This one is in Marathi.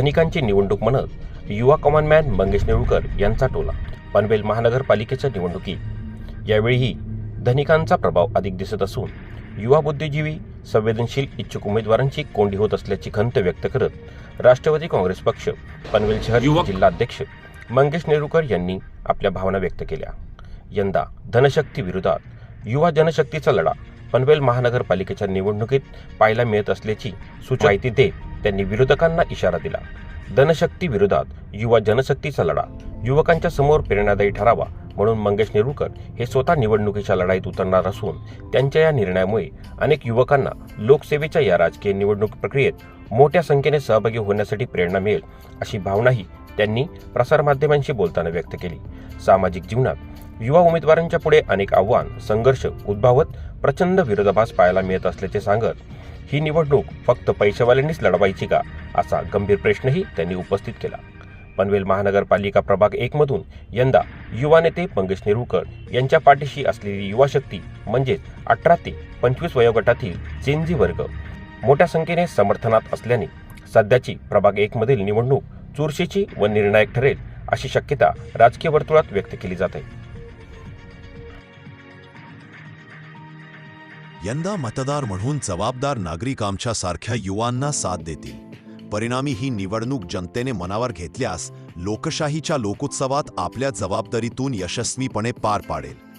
धनिकांची निवडणूक म्हणत युवा कॉमनमॅन मंगेश नेरुळकर यांचा टोला पनवेल महानगरपालिकेच्या निवडणुकीत यावेळीही धनिकांचा प्रभाव अधिक दिसत असून युवा बुद्धिजीवी संवेदनशील इच्छुक उमेदवारांची कोंडी होत असल्याची खंत व्यक्त करत राष्ट्रवादी काँग्रेस पक्ष पनवेल शहर जिल्हाध्यक्ष मंगेश नेरुळकर यांनी आपल्या भावना व्यक्त केल्या. यंदा धनशक्ती विरोधात युवा जनशक्तीचा लढा पनवेल महानगरपालिकेच्या निवडणुकीत पाहायला मिळत असल्याची सूचना माहिती देत त्यांनी विरोधकांना इशारा दिला. धनशक्ती विरोधात युवा जनशक्तीचा लढा. युवकांच्या समोर प्रेरणादायी ठरावा म्हणून मंगेश नेरुळकर हे स्वतः निवडणुकीच्या लढाईत उतरणार असून त्यांच्या या निर्णयामुळे अनेक युवकांना लोकसेवेच्या या राजकीय निवडणूक प्रक्रियेत मोठ्या संख्येने सहभागी होण्यासाठी प्रेरणा मिळेल अशी भावनाही त्यांनी प्रसारमाध्यमांशी बोलताना व्यक्त केली. सामाजिक जीवनात युवा उमेदवारांच्या पुढे अनेक आव्हान संघर्ष उद्भावत प्रचंड विरोधाभास पाहायला मिळत असल्याचे सांगत ही निवडणूक फक्त पैशावाल्यांनीच लढवायची का? असा गंभीर प्रश्नही त्यांनी उपस्थित केला. पनवेल महानगरपालिका प्रभाग एक मधून यंदा युवा नेते मंगेश नेरुळकर यांच्या पाठीशी असलेली युवा शक्ती म्हणजेच अठरा ते पंचवीस वयोगटातील चेंजी वर्ग. मोठ्या संख्येने समर्थनात असल्याने सध्याची प्रभाग एक मधील निवडणूक चुरशीची व निर्णायक ठरेल अशी शक्यता राजकीय वर्तुळात व्यक्त केली जात आहे. यंदा मतदार म्हणून जबाबदार नागरिक आमच्यासारख्या युवांना साथ देतील. परिणामी ही निवडणूक जनतेने मनावर घेतल्यास लोकशाहीच्या लोकोत्सवात आपल्या जबाबदारीतून यशस्वीपणे पार पाडेल.